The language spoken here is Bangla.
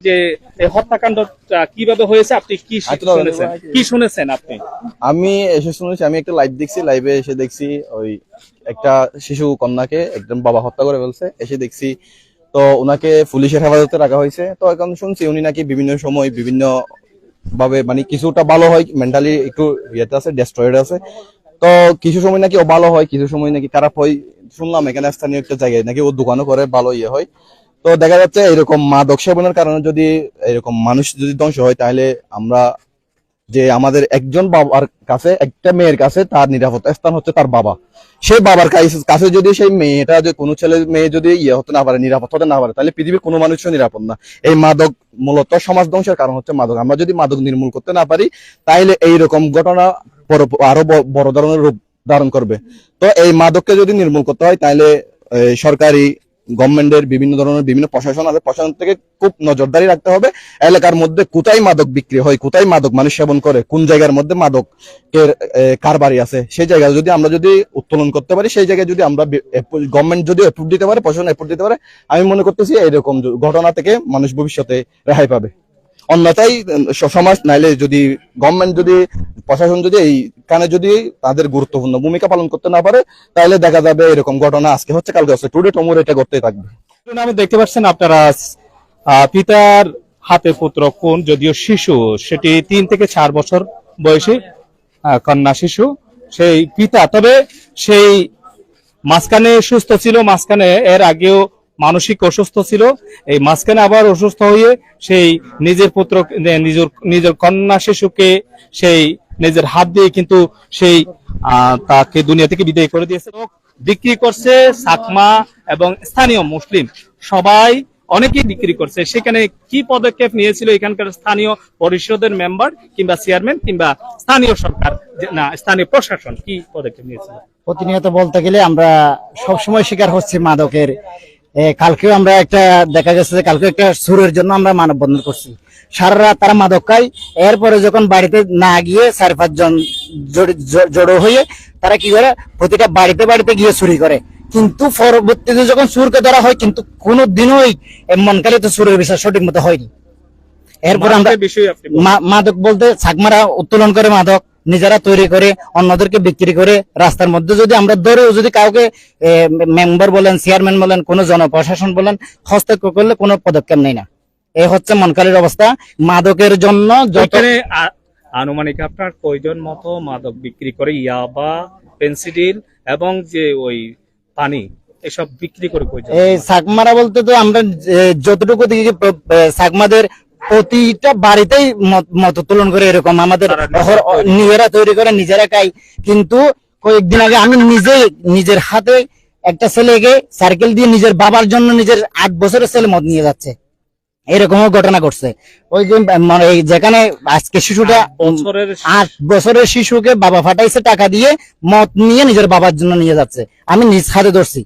যে হত্যাকাণ্ডটা কীভাবে হয়েছে আপনি কি আচ্ছা, শুনেছেন? কি শুনেছেন আপনি? আমি এসে শুনেছি আমি একটা লাইভ দেখছি লাইভে এসে দেখছি ওই একটা শিশু কন্যাকে একদম বাবা হত্যা করে ফেলছে। এসে দেখছি তো ওনাকে পুলিশের হেফাজতে রাখা হয়েছে। তো এখন শুনছি উনি নাকি বিভিন্ন সময় বিভিন্ন ভাবে মানে কিছুটা ভালো হয় মেন্টালি একটু ইয়েতে আছে ডেস্ট্রয়েড আছে। তো কিছু সময় নাকি ও ভালো হয় কিছু সময় নাকি খারাপ হয় শুনলাম এখানে স্থানীয় একটা জায়গায় নাকি ও দোকানও করে ভালো ইয়ে হয়। তো দেখা যাচ্ছে এরকম মাদক সেবনের কারণে যদি এরকম মানুষ যদি ধ্বংস হয়, তাহলে আমরা যে আমাদের একজন বাবার কাছে, একটা মেয়ের কাছে তার নিরাপত্তা স্থান হচ্ছে তার বাবা। সেই বাবার কাছে- যদি সেই মেয়েটা যে কোনো ছেলে মেয়ে যদি ইয়ে হতে না পারে, নিরাপদ হতে না পারে, তাহলে পৃথিবীর কোনো মানুষও নিরাপদ না। এই মাদক মূলত সমাজ ধ্বংসের কারণ হচ্ছে মাদক। আমরা যদি মাদক নির্মূল করতে না পারি, তাহলে এইরকম ঘটনা আরও বড় ধরনের রূপ ধারণ করবে। তো এই মাদককে যদি নির্মূল করতে হয়, তাহলে সরকারি গভর্নমেন্টের বিভিন্ন ধরনের বিভিন্ন প্রশাসন আছে, প্রশাসন থেকে খুব নজরদারি রাখতে হবে। এলাকার মধ্যে কোথায় মাদক বিক্রি হয়, কোথায় মাদক মানুষ সেবন করে, কোন জায়গার মধ্যে মাদক এর কারবারি আছে, সেই জায়গায় যদি আমরা যদি উত্তোলন করতে পারি, সেই জায়গায় যদি আমরা গভর্নমেন্ট যদি অ্যাপ্রুভ দিতে পারে, প্রশাসন অ্যাপ্রুভ দিতে পারে, আমি মনে করতেছি এরকম ঘটনা থেকে মানুষ ভবিষ্যতে রেহাই পাবে। অন্যথায় সমাজ নাইলে যদি গভর্নমেন্ট যদি, প্রশাসন যদি এই কানে যদি তাদের গুরুত্বপূর্ণ ভূমিকা পালন করতে না পারে, তাহলে দেখা যাবে এরকম ঘটনা আজকে হচ্ছে, কালকে হচ্ছে। টুডে টমোর এটা করতেই থাকবে। আমি দেখতে পাচ্ছেন আপনারা পিতার হাতে পুত্র, কোন যদিও শিশু, সেটি তিন থেকে চার বছর বয়সী কন্যা শিশু, সেই পিতা। তবে সেই মাঝখানে সুস্থ ছিল, মাঝখানে এর আগেও মানসিক অসুস্থ ছিল। এই মাঝখানে আবার অসুস্থ হয়ে সেই নিজের পুত্র নিজের নিজের কন্যা শিশুকে সেই নিজের হাত দিয়ে কিন্তু সেই তাকে দুনিয়া থেকে বিদায় করে দিয়েছে। বিক্রি করছে সাকমা এবং স্থানীয় মুসলিম। সবাই অনেকেই বিক্রি করছে। সেখানে কি পদক্ষেপ নিয়েছিল এখানকার স্থানীয় পরিষদের মেম্বার কিংবা চেয়ারম্যান কিংবা স্থানীয় সরকার? না, স্থানীয় প্রশাসন কি পদক্ষেপ নিয়েছিল? প্রতিনিয়ত বলতে গেলে আমরা সবসময় শিকার হচ্ছি মাদকের কালকেও আমরা একটা, দেখা গেছে যে কালকে একটা সুরের জন্য আমরা মানববন্ধন করছি। সারা রাত তারা মাদক খায় এরপরে যখন বাড়িতে না গিয়ে চার পাঁচজন জড়ি- হয়ে তারা কি করে, প্রতিটা বাড়িতে বাড়িতে গিয়ে চুরি করে। কিন্তু পরবর্তীতে যখন সুরকে ধরা হয়, কিন্তু কোনো দিনই মনকালে তো সুরের বিচার সঠিক মতো হয়নি। এরপর আমরা মাদক বলতে ছাকমারা উত্তোলন করে মাদক নিজেরা তৈরি করে অন্যদেরকে বিক্রি করে রাস্তার মধ্যে যদি আমরা ধরেও যদি কাউকে মেম্বার বলেন চেয়ারম্যান বলেন কোনো জনপ্রশাসন বলেন হস্তক্ষেপ করলে কোনো পদক্ষেপ নেই না। এই হচ্ছে মনকালের অবস্থা। মাদকের জন্য আনুমানিক আপনার কয়জন মতো মাদক বিক্রি করে ইয়াবা পেন্সিডিল এবং যে ওই পানি এসব বিক্রি করে এই সাকমারা বলতে তো আমরা যতটুকু দেখি সাকমাদের প্রতিটা বাড়িতেই মত- মত উত্তোলন করে এরকম আমাদের নিজেরা তৈরি করে। নিজেরা খাই কিন্তু কয়েকদিন আগে আমি নিজে নিজের হাতে একটা ছেলেকে সার্কেল দিয়ে নিজের বাবার জন্য নিজের আট বছরের ছেলে মদ নিয়ে যাচ্ছে। এরকমও ঘটনা ঘটছে। ওই যে মানে যেখানে আজকে শিশুটা আট বছরের আট বছরের শিশুকে বাবা ফাটাইছে টাকা দিয়ে মদ নিয়ে নিজের বাবার জন্য নিয়ে যাচ্ছে। আমি নিজ হাতে ধরছি।